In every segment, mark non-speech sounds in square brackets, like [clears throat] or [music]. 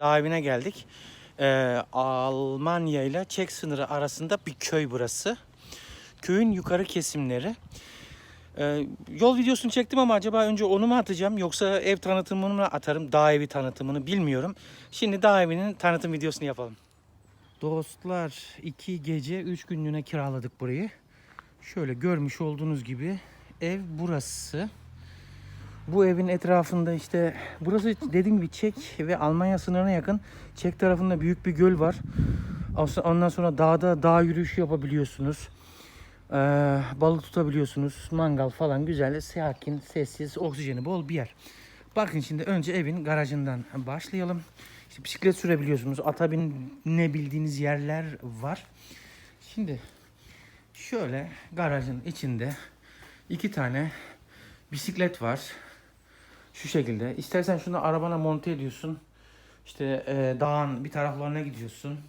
Dağ evine geldik. Ee, Almanya ile Çek sınırı arasında bir köy burası. Köyün yukarı kesimleri. Ee, yol videosunu çektim ama acaba önce onu mu atacağım yoksa ev tanıtımını mı atarım? Dağ evi tanıtımını bilmiyorum. Şimdi dağ evinin tanıtım videosunu yapalım. Dostlar iki gece üç günlüğüne kiraladık burayı. Şöyle görmüş olduğunuz gibi ev burası. Bu evin etrafında işte burası dediğim gibi Çek ve Almanya sınırına yakın. Çek tarafında büyük bir göl var. Ondan sonra dağda dağ yürüyüşü yapabiliyorsunuz. Ee, balık tutabiliyorsunuz. Mangal falan güzel, sakin, sessiz, oksijeni bol bir yer. Bakın şimdi önce evin garajından başlayalım. İşte bisiklet sürebiliyorsunuz. Ata binebildiğiniz yerler var. Şimdi şöyle garajın içinde iki tane bisiklet var. Şu şekilde. İstersen şunu arabana monte ediyorsun. İşte e, dağın bir taraflarına gidiyorsun.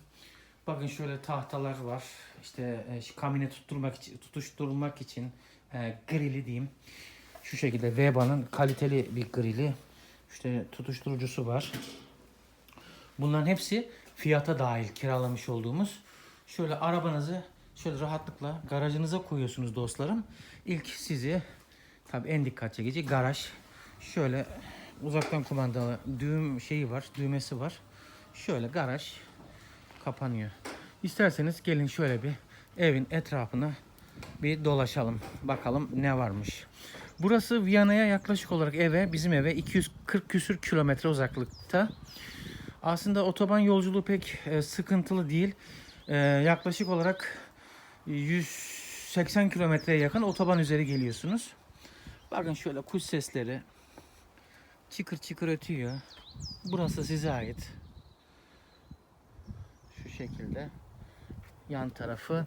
Bakın şöyle tahtalar var. İşte e, kamine tutturmak için, tutuşturmak için e, grili diyeyim. Şu şekilde Veba'nın kaliteli bir grili. İşte tutuşturucusu var. Bunların hepsi fiyata dahil kiralamış olduğumuz. Şöyle arabanızı şöyle rahatlıkla garajınıza koyuyorsunuz dostlarım. İlk sizi tabii en dikkat çekici garaj. Şöyle uzaktan kumandalı düğüm şeyi var, düğmesi var. Şöyle garaj kapanıyor. İsterseniz gelin şöyle bir evin etrafına bir dolaşalım. Bakalım ne varmış. Burası Viyana'ya yaklaşık olarak eve, bizim eve 240 küsür kilometre uzaklıkta. Aslında otoban yolculuğu pek e, sıkıntılı değil. E, yaklaşık olarak 180 kilometreye yakın otoban üzeri geliyorsunuz. Bakın şöyle kuş sesleri çıkır çıkır ötüyor. Burası size ait. Şu şekilde yan tarafı.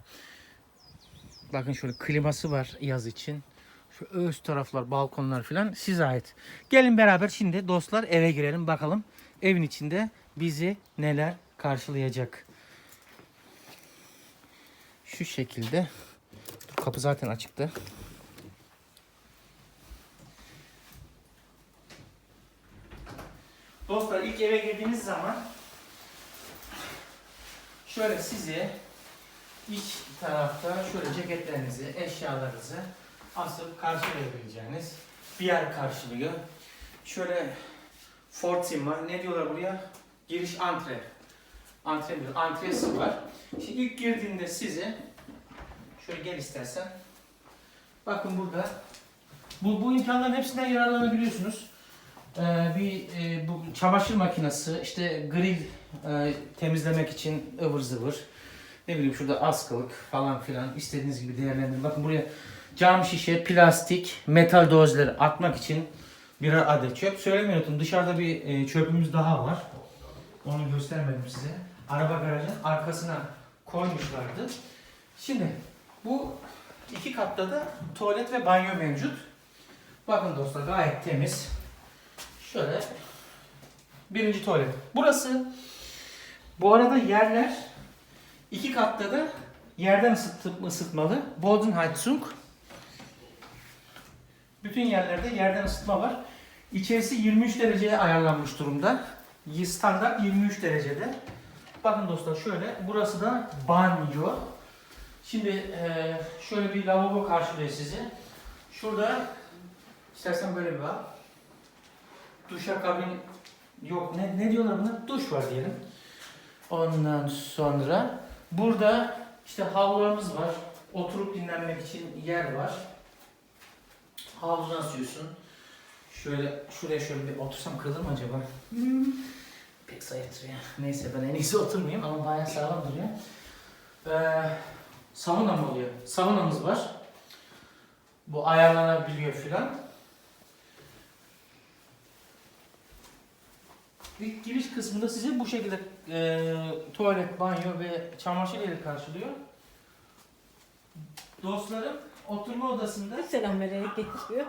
Bakın şöyle kliması var yaz için. Şu öz taraflar, balkonlar filan size ait. Gelin beraber şimdi dostlar eve girelim bakalım evin içinde bizi neler karşılayacak. Şu şekilde. Kapı zaten açıktı. Dostlar ilk eve girdiğiniz zaman şöyle sizi iç tarafta şöyle ceketlerinizi, eşyalarınızı asıp karşılayabileceğiniz bir yer karşılıyor. Şöyle Fortsim var. Ne diyorlar buraya? Giriş antre. Antre diyor. Antresi var. Şimdi ilk girdiğinde sizi şöyle gel istersen. Bakın burada bu, bu imkanların hepsinden yararlanabiliyorsunuz. Ee, bir e, bu çamaşır makinesi, işte grill e, temizlemek için ıvır zıvır. Ne bileyim şurada askılık falan filan istediğiniz gibi değerlendirin. Bakın buraya cam şişe, plastik, metal dozları atmak için birer adet çöp. Söylemeyi unuttum. Dışarıda bir e, çöpümüz daha var. Onu göstermedim size. Araba garajının arkasına koymuşlardı. Şimdi bu iki katta da tuvalet ve banyo mevcut. Bakın dostlar gayet temiz. Şöyle birinci tuvalet. Burası bu arada yerler iki katta da yerden ısıtı- ısıtmalı. Bodenheizung. Bütün yerlerde yerden ısıtma var. İçerisi 23 dereceye ayarlanmış durumda. Standart 23 derecede. Bakın dostlar şöyle. Burası da banyo. Şimdi eee, şöyle bir lavabo karşılıyor sizi. Şurada istersen böyle bir bak. Duşakabin yok. Ne, ne diyorlar buna? Duş var diyelim. Ondan sonra burada işte havlularımız var. Oturup dinlenmek için yer var. Havludan asıyorsun. Şöyle şuraya şöyle bir otursam kırılır mı acaba? Pek zayıf duruyor. Neyse ben en iyisi oturmayayım ama bayağı sağlam duruyor. Ee, sauna mı oluyor? Saunamız var. Bu ayarlanabiliyor filan. İlk giriş kısmında sizi bu şekilde e, tuvalet, banyo ve çamaşır yeri karşılıyor. Dostlarım oturma odasında Selam vererek geçiyor.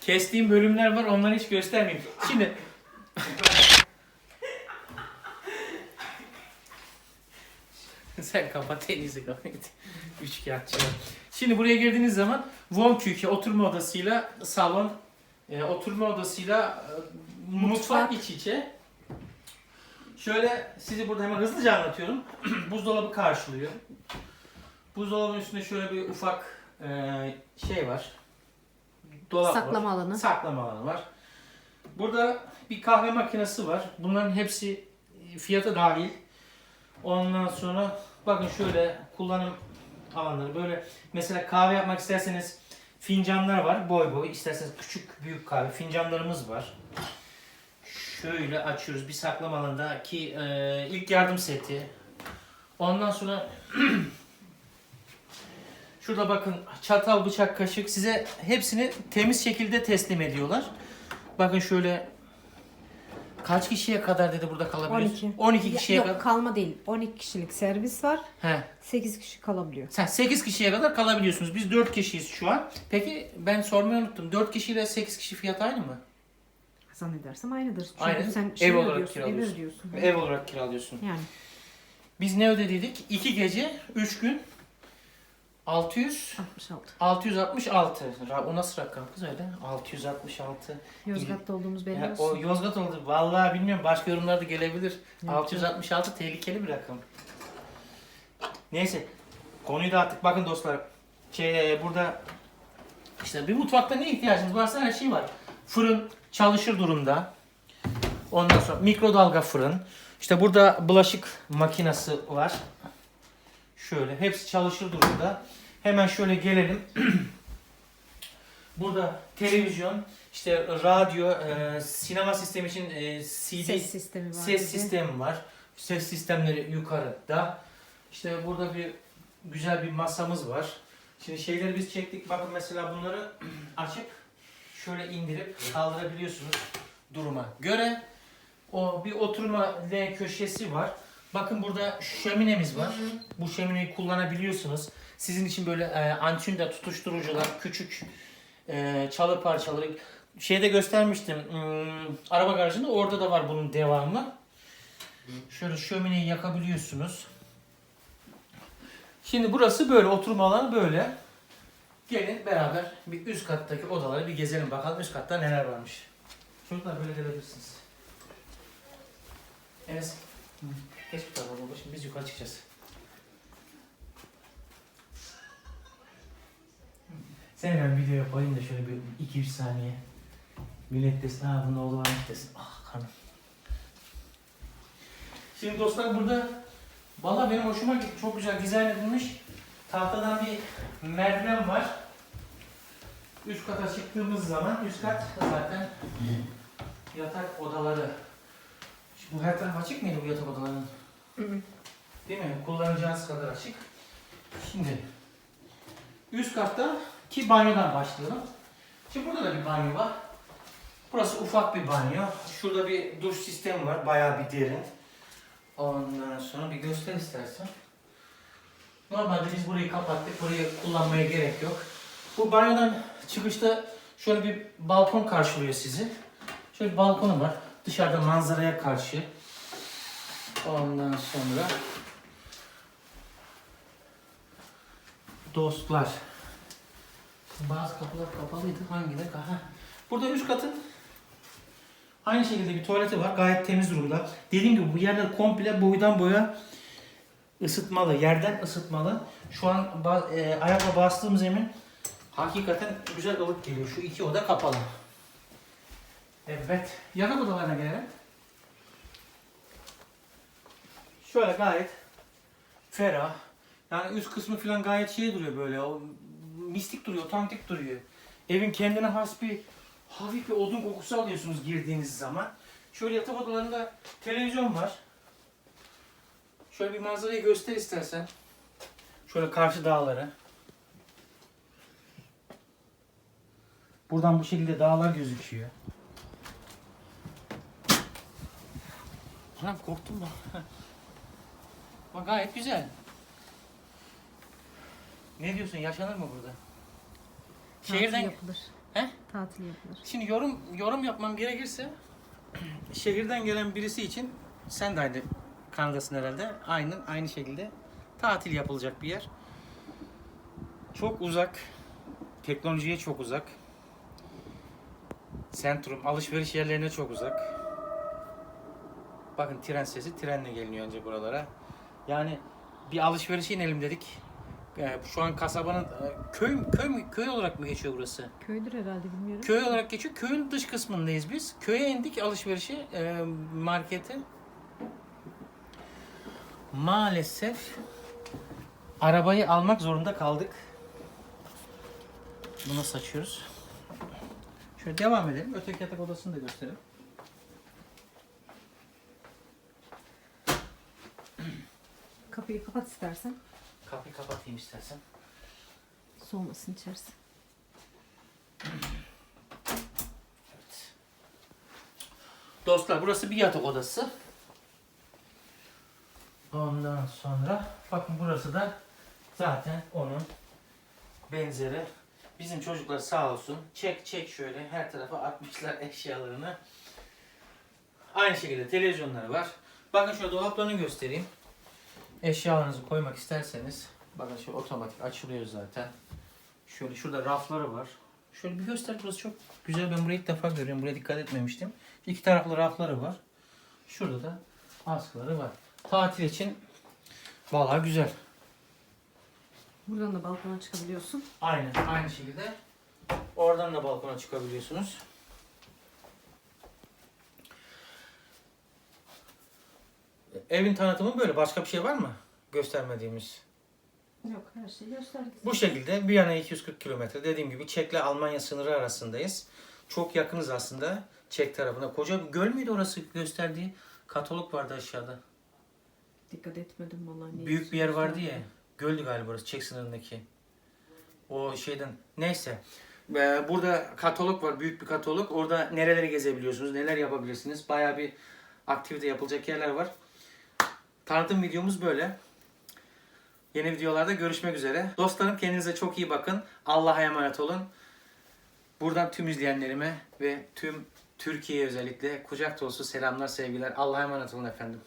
Kestiğim bölümler var onları hiç göstermeyeyim. Şimdi [laughs] Sen kapat en iyisi kapat. Üç kağıtçı. Şimdi buraya girdiğiniz zaman Küche oturma odasıyla salon E, oturma odasıyla e, mutfak iç içe. Şöyle sizi burada hemen hızlıca anlatıyorum. [clears throat] Buzdolabı karşılıyor. Buzdolabının üstünde şöyle bir ufak e, şey var. Dolap var. Saklama alanı. Saklama alanı var. Burada bir kahve makinesi var. Bunların hepsi fiyatı dahil. Ondan sonra bakın şöyle kullanım alanları böyle mesela kahve yapmak isterseniz fincanlar var boy boy isterseniz küçük büyük kahve fincanlarımız var. Şöyle açıyoruz bir saklama alanındaki e, ilk yardım seti. Ondan sonra [clears throat] şurada bakın çatal bıçak kaşık size hepsini temiz şekilde teslim ediyorlar. Bakın şöyle kaç kişiye kadar dedi burada kalabiliyorsun? 12. 12 kişiye Yok kadar. kalma değil. 12 kişilik servis var. He. 8 kişi kalabiliyor. Sen 8 kişiye kadar kalabiliyorsunuz. Biz 4 kişiyiz şu an. Peki ben sormayı unuttum. 4 kişiyle 8 kişi fiyat aynı mı? Zannedersem aynıdır. Çünkü Aynen. sen Ev şey olarak ödüyorsun, ev kiralıyorsun. ödüyorsun. Ev olarak kiralıyorsun. Yani Biz ne ödedik? 2 gece, 3 gün 600 66. 666. Ra- O nasıl rakam kız öyle? 666. Yozgat'ta olduğumuz belli Ya, olsun. o Yozgat oldu. Vallahi bilmiyorum. Başka yorumlar da gelebilir. Evet. 666 tehlikeli bir rakam. Neyse. Konuyu dağıttık. Bakın dostlar. Şey, burada işte bir mutfakta ne ihtiyacınız varsa her şey var. Fırın çalışır durumda. Ondan sonra mikrodalga fırın. İşte burada bulaşık makinesi var. Şöyle hepsi çalışır durumda. Hemen şöyle gelelim. [clears throat] Burada televizyon, işte radyo, e, sinema sistemi için e, CD Ses sistemi var. ses dedi. sistemi var. Ses sistemleri yukarıda. İşte burada bir güzel bir masamız var. Şimdi şeyleri biz çektik. Bakın mesela bunları [clears throat] açıp şöyle indirip kaldırabiliyorsunuz duruma göre. O bir oturma L köşesi var. Bakın burada şöminemiz var. Bu şömineyi kullanabiliyorsunuz. Sizin için böyle e, antunda tutuşturucular, küçük e, çalı parçaları. Şeyde göstermiştim. hmm, araba garajında orada da var bunun devamı. Şöyle şömineyi yakabiliyorsunuz. Şimdi burası böyle oturma alanı böyle. Gelin beraber bir üst kattaki odaları bir gezelim bakalım üst katta neler varmış. Çocuklar böyle gelebilirsiniz. Enes. hı, Geç bu tarafa baba. Şimdi biz yukarı çıkacağız. Seni ben videoya koyayım da şöyle bir 2-3 saniye. Millet desin ha bunun oğlu varmış desin. Ah kanım. Şimdi dostlar burada valla benim hoşuma gitti. Çok güzel dizayn edilmiş. Tahtadan bir merdiven var. Üst kata çıktığımız zaman üst kat zaten yatak odaları. Şimdi bu her taraf açık mıydı bu yatak odalarının? Değil mi? Kullanacağınız kadar açık. Şimdi üst katta ki banyodan başlayalım. Şimdi burada da bir banyo var. Burası ufak bir banyo. Şurada bir duş sistemi var. Bayağı bir derin. Ondan sonra bir göster istersen. Normalde biz burayı kapattık. Burayı kullanmaya gerek yok. Bu banyodan çıkışta şöyle bir balkon karşılıyor sizi. Şöyle bir balkonu var. Dışarıda manzaraya karşı. Ondan sonra dostlar. Bazı kapılar kapalıydı. Hangileri? Ha. Burada üst katın aynı şekilde bir tuvaleti var. Gayet temiz durumda. Dediğim gibi bu yerler komple boydan boya ısıtmalı. Yerden ısıtmalı. Şu an e, ayakla bastığım zemin hakikaten güzel ılık geliyor. Şu iki oda kapalı. Evet. Yatak odalarına gelelim. Şöyle gayet ferah. Yani üst kısmı falan gayet şey duruyor böyle. O mistik duruyor, otantik duruyor. Evin kendine has bir hafif bir odun kokusu alıyorsunuz girdiğiniz zaman. Şöyle yatak odalarında televizyon var. Şöyle bir manzarayı göster istersen. Şöyle karşı dağları. Buradan bu şekilde dağlar gözüküyor. Anam korktum ben. [laughs] Bak gayet güzel. Ne diyorsun? Yaşanır mı burada? Tatil Şehirden yapılır. He? Tatil yapılır. Şimdi yorum yorum yapmam gerekirse [clears throat] şehirden gelen birisi için sen de aynı kanadasın herhalde. Aynen aynı şekilde tatil yapılacak bir yer. Çok uzak. Teknolojiye çok uzak. Sentrum alışveriş yerlerine çok uzak. Bakın tren sesi trenle geliniyor önce buralara. Yani bir alışverişe inelim dedik. Ee, şu an kasabanın e, köy köy mü köy olarak mı geçiyor burası? Köydür herhalde bilmiyorum. Köy olarak geçiyor. Köyün dış kısmındayız biz. Köye indik alışverişe, e, markete. Maalesef arabayı almak zorunda kaldık. Bunu nasıl açıyoruz? Şöyle devam edelim. Öteki yatak odasını da gösterelim. Kapıyı kapat istersen. Kapıyı kapatayım istersen. Soğumasın içerisi. Evet. Dostlar burası bir yatak odası. Ondan sonra bakın burası da zaten onun benzeri. Bizim çocuklar sağ olsun çek çek şöyle her tarafa atmışlar eşyalarını. Aynı şekilde televizyonları var. Bakın şöyle dolaplarını göstereyim. Eşyalarınızı koymak isterseniz bakın şöyle otomatik açılıyor zaten. Şöyle şurada rafları var. Şöyle bir göster burası çok güzel. Ben burayı ilk defa görüyorum. Buraya dikkat etmemiştim. İki taraflı rafları var. Şurada da askıları var. Tatil için vallahi güzel. Buradan da balkona çıkabiliyorsun. Aynı aynı şekilde oradan da balkona çıkabiliyorsunuz. Evin tanıtımı böyle. Başka bir şey var mı? Göstermediğimiz. Yok her şeyi gösterdik. Bu şekilde bir yana 240 kilometre. Dediğim gibi Çek'le Almanya sınırı arasındayız. Çok yakınız aslında Çek tarafına. Koca bir göl müydü orası gösterdiği? Katalog vardı aşağıda. Dikkat etmedim vallahi. Büyük bir yer vardı ya. Göldü galiba orası Çek sınırındaki. O şeyden. Neyse. Ee, Burada katalog var. Büyük bir katalog. Orada nereleri gezebiliyorsunuz. Neler yapabilirsiniz. Baya bir aktivite yapılacak yerler var. Tanıtım videomuz böyle. Yeni videolarda görüşmek üzere. Dostlarım kendinize çok iyi bakın. Allah'a emanet olun. Buradan tüm izleyenlerime ve tüm Türkiye'ye özellikle kucak dolusu selamlar, sevgiler. Allah'a emanet olun efendim.